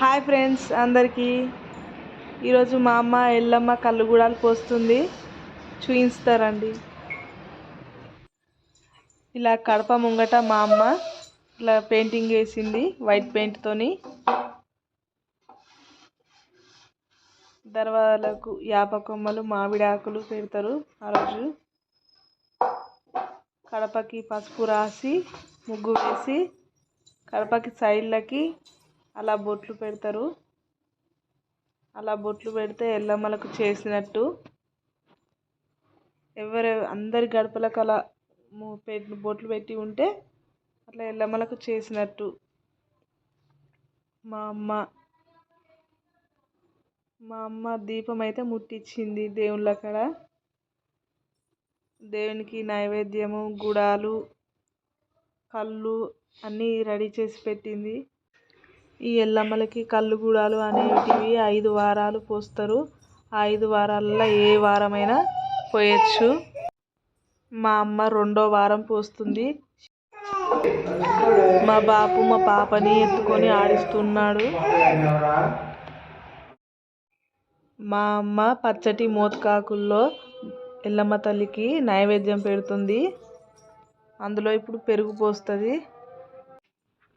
Hi friends అందరికీ. ఈరోజు మా అమ్మ ఎల్లమ్మ కళ్ళు గుడాలు పోస్తుంది. చూయిస్తారండి. ఇలా కడప ముంగట మా అమ్మ ఇలా పెయింటింగ్ వేసింది వైట్ పెయింట్తోని. దర్వాజలకు యాప కొమ్మలు మామిడి ఆకులు పెడతారు ఆ రోజు. కడపకి పసుపు రాసి ముగ్గు వేసి కడపకి సైడ్లకి అలా బొట్లు పెడతారు. అలా బొట్లు పెడితే ఎల్లమ్మలకు చేసినట్టు. ఎవరు అందరి గడపలకు అలా బొట్లు పెట్టి ఉంటే అట్లా ఎల్లమ్మలకు చేసినట్టు. మా అమ్మ మా అమ్మ దీపం అయితే ముట్టించింది దేవుళ్ళ కాడ. దేవునికి నైవేద్యము గుడాలు కళ్ళు అన్నీ రెడీ చేసి పెట్టింది. ఈ ఎల్లమ్మలకి కళ్ళు గుడాలు అనేటివి ఐదు వారాలు పోస్తారు. ఐదు వారాల్లో ఏ వారమైనా పోయొచ్చు. మా అమ్మ రెండో వారం పోస్తుంది. మా బాపు మా పాపని ఎత్తుకొని ఆడిస్తున్నాడు. మా అమ్మ పచ్చటి మోతకాకుల్లో ఎల్లమ్మ తల్లికి నైవేద్యం పెడుతుంది. అందులో ఇప్పుడు పెరుగు పోస్తుంది.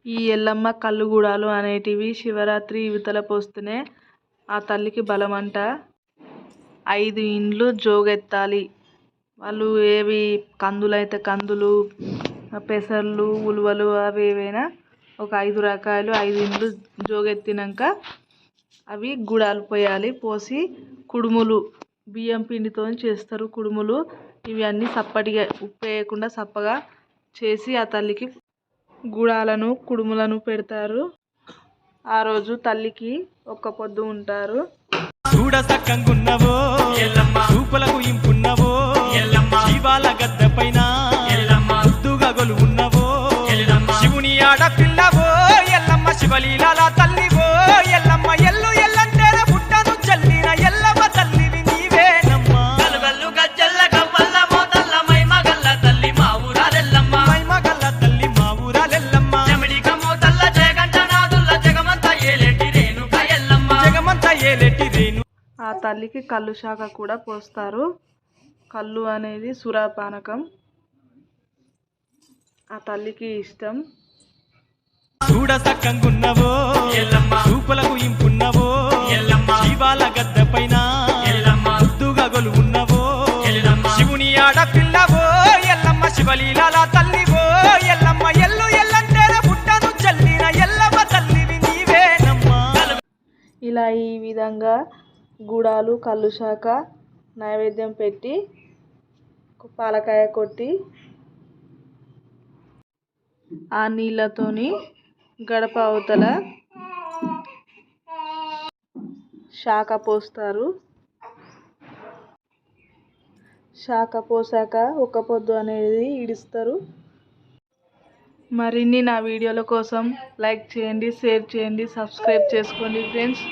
ఈ ఎల్లమ్మ కళ్ళుగూడాలు అనేటివి శివరాత్రి ఇవతల పోస్తేనే ఆ తల్లికి బలమంట. ఐదు ఇండ్లు జోగెత్తాలి. వాళ్ళు ఏవి కందులు అయితే కందులు పెసర్లు ఉలువలు అవి ఏవైనా ఒక ఐదు రకాలు ఐదు ఇండ్లు జోగెత్తినాక అవి గుడాలు పోయాలి. పోసి కుడుములు బియ్యం పిండితో చేస్తారు కుడుములు. ఇవి అన్నీ సప్పటిగా ఉప్పు వేయకుండా సప్పగా చేసి ఆ తల్లికి గుడాలను కుడుములను పెడతారు. ఆ రోజు తల్లికి ఒక్క పొద్దు ఉంటారు. చూడ సక్కంగున్నవో ఎల్లమ్మ. చూపులకు ఇంపున్నవో ఎల్లమ్మ. శివాల గద్దె పైన ముద్దుగా గొలువున్నవో ఎల్లమ్మ. శివుని ఆడపిల్లవో ఎల్లమ్మ శివలీలాల తల్లివో తల్లికి కళ్ళు శాఖ కూడా పోస్తారు. కళ్ళు అనేది సురాపానకం. ఆ తల్లికి ఇష్టం. చూడ సక్కంగున్నవో ఎల్లమ్మ. చూపులకు ఇంపున్నవో ఎల్లమ్మ. శివాల గద్దె పైన ముద్దుగా గొలువున్నవో ఎల్లమ్మ. శివుని ఆడపిల్లవో ఎల్లమ్మ శివలీలాల తల్లివో ఎల్లమ్మ ఎల్లు ఎల్లంటేన పుట్టను చల్లిన ఎల్లమ్మ తల్లివి నీవేనమ్మా. ఇలా ఈ విధంగా గుడాలు కళ్ళు శాఖ నైవేద్యం పెట్టి పాలకాయ కొట్టి ఆ నీళ్ళతోని గడప అవతల శాఖ పోస్తారు. శాఖ పోసాక ఒక పొద్దు అనేది ఇడుస్తారు. మరిన్ని నా వీడియోల కోసం లైక్ చేయండి షేర్ చేయండి సబ్స్క్రైబ్ చేసుకోండి ఫ్రెండ్స్.